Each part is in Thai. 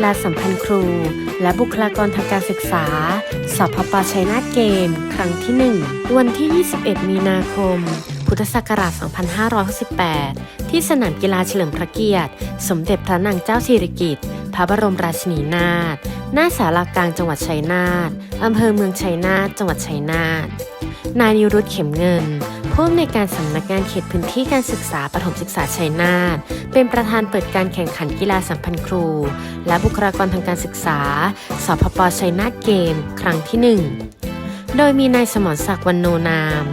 กีฬาสัมพันธ์ครู และบุคลากรทางการศึกษา สพปชัยนาทเกม ครั้งที่ 1 วันที่ 21 มีนาคม พุทธศักราช 2568 ที่สนามกีฬาเฉลิมพระเกียรติ สมเด็จพระนางเจ้าสิริกิติ์พระบรมราชินีนาถ หน้าศาลากลางจังหวัดชัยนาท อำเภอเมืองชัยนาท จังหวัดชัยนาท นายนิรุตเข็มเงิน ผู้อำนวยการสำนักงานเขตพื้นที่การศึกษาปฐมศึกษาชัยนาทเป็นประธานเปิดการแข่งขันกีฬาสัมพันธ์ครู และบุคลากรทางการศึกษา สพปชัยนาทเกม ครั้งที่ 1 โดยมีนายสมรศักดิ์วันโนนาม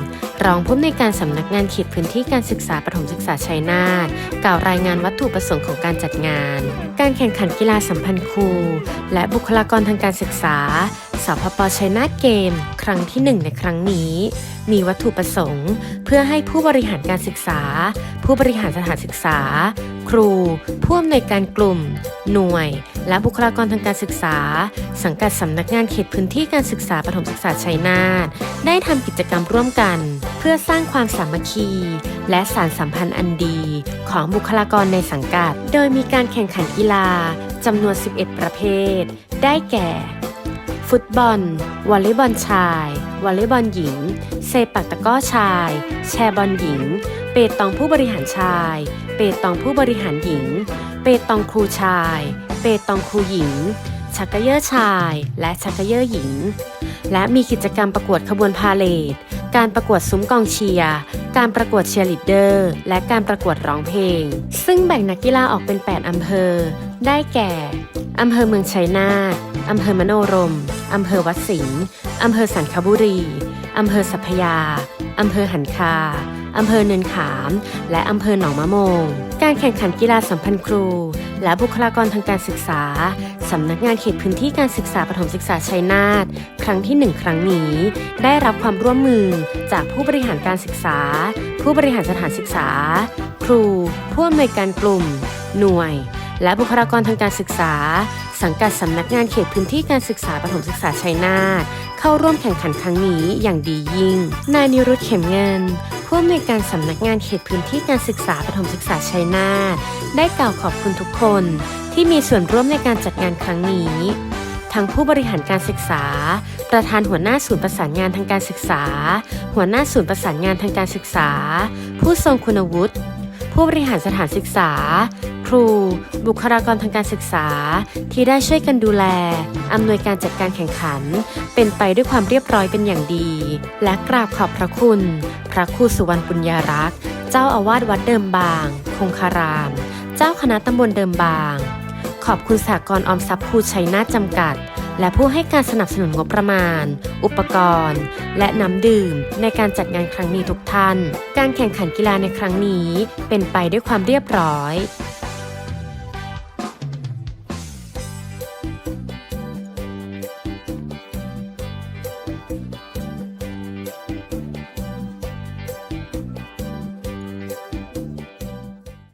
รองผู้อำนวยการสำนักงานเขตพื้นที่การศึกษาปฐมศึกษาชัยนาทกล่าวรายงานวัตถุประสงค์ของการจัดงาน การแข่งขันกีฬาสัมพันธ์ครู และบุคลากรทางการศึกษา สพปชัยนาทเกม ครั้งที่ 1 ในครั้งนี้ มีวัตถุประสงค์ เพื่อให้ผู้บริหารการศึกษา ผู้บริหารสถานศึกษา ครู ผู้อำนวยการกลุ่ม หน่วย และบุคลากรทางการศึกษา สังกัดสำนักงานเขตพื้นที่การศึกษาปฐมศึกษาชัยนาทได้ทำกิจกรรมร่วมกัน เพื่อสร้างความสามัคคี และสารสัมพันธ์อันดี ของบุคลากรในสังกัด โดยมีการแข่งขันกีฬาจำนวน 11 ประเภท ได้แก่ ฟุตบอล วอลเลย์บอลชาย วอลเลย์บอลหญิง เซปักตะก้อชาย แชร์บอลหญิง เปตองผู้บริหารชาย เปตองผู้บริหารหญิง เปตองครูชาย เปตองครูหญิง ชักเกยอร์ชาย และชักเกยอร์หญิง และมีกิจกรรมประกวดขบวนพาเลทการประกวดซุ้มกองเชียร์ การประกวดเชียร์ลีดเดอร์ และการประกวดร้องเพลง ซึ่งแบ่งนักกีฬาออกเป็น 8 อำเภอ ได้แก่ อำเภอเมืองชัยนาท อำเภอมโนรม อำเภอวัดสิงห์ อำเภอสันคบุรี อำเภอสัพยา อำเภอหันคา อำเภอเนินขาม และอำเภอหนองมะโมง การแข่งขันกีฬาสัมพันธ์ครู และบุคลากรทางการศึกษา สำนักงานเขตพื้นที่การศึกษาปฐมศึกษาชัยนาท ครั้งที่ 1 ครั้งนี้ ได้รับความร่วมมือจากผู้บริหารการศึกษา ผู้บริหารสถานศึกษา ครู ผู้อำนวยการกลุ่ม หน่วย และบุคลากรทางการศึกษา สังกัดสำนักงานเขตพื้นที่การศึกษาปฐมศึกษาชัยนาทเข้าร่วมแข่งขันครั้งนี้อย่างดียิ่ง นายนิรุตเข็มเงินผู้อำนวยการสำนักงานเขตพื้นที่การศึกษาปฐมศึกษาชัยนาทได้กล่าวขอบคุณทุกคน ที่มีส่วนร่วมในการจัดงานครั้งนี้ ทั้งผู้บริหารการศึกษา ประธานหัวหน้าศูนย์ประสานงานทางการศึกษา หัวหน้าศูนย์ประสานงานทางการศึกษา ผู้ทรงคุณวุฒิผู้บริหารสถานศึกษา ครู บุคลากรทางการศึกษา ที่ได้ช่วยกันดูแล อำนวยการจัดการแข่งขัน เป็นไปด้วยความเรียบร้อยเป็นอย่างดี และกราบขอบพระคุณ พระครูสุวรรณปุญญารักษ์ เจ้าอาวาสวัดเดิมบาง คงคาราม เจ้าคณะตำบลเดิมบาง ขอบคุณสากลออมทรัพย์ภูชัยนาทจำกัดและผู้ให้การสนับสนุนงบประมาณ อุปกรณ์ และน้ำดื่ม ในการจัดงานครั้งนี้ทุกท่าน การแข่งขันกีฬาในครั้งนี้เป็นไปด้วยความเรียบร้อย